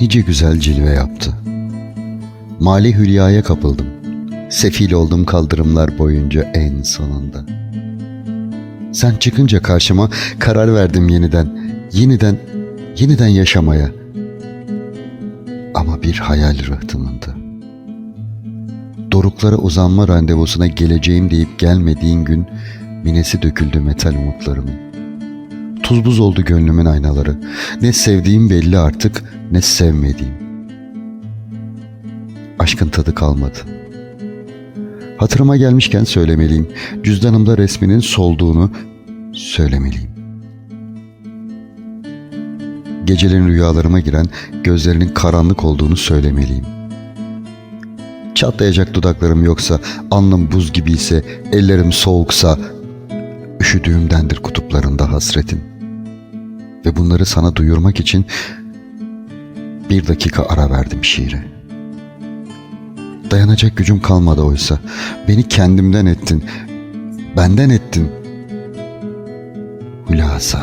nice güzel cilve yaptı. Mali hülyaya kapıldım. Sefil oldum kaldırımlar boyunca en sonunda. Sen çıkınca karşıma karar verdim yeniden, yeniden, yeniden yaşamaya. Ama bir hayal rıhtımında. Doruklara uzanma randevusuna geleceğim deyip gelmediğin gün minesi döküldü metal umutlarımın. Tuz buz oldu gönlümün aynaları. Ne sevdiğim belli artık ne sevmediğim. Aşkın tadı kalmadı. Hatırıma gelmişken söylemeliyim. Cüzdanımda resminin solduğunu söylemeliyim. Gecelerin rüyalarıma giren gözlerinin karanlık olduğunu söylemeliyim. Çatlayacak dudaklarım yoksa, alnım buz gibiyse, ellerim soğuksa, üşüdüğümdendir kutuplarında hasretin. Ve bunları sana duyurmak için bir dakika ara verdim şiire. Dayanacak gücüm kalmadı oysa. Beni kendimden ettin. Benden ettin. Hülasa.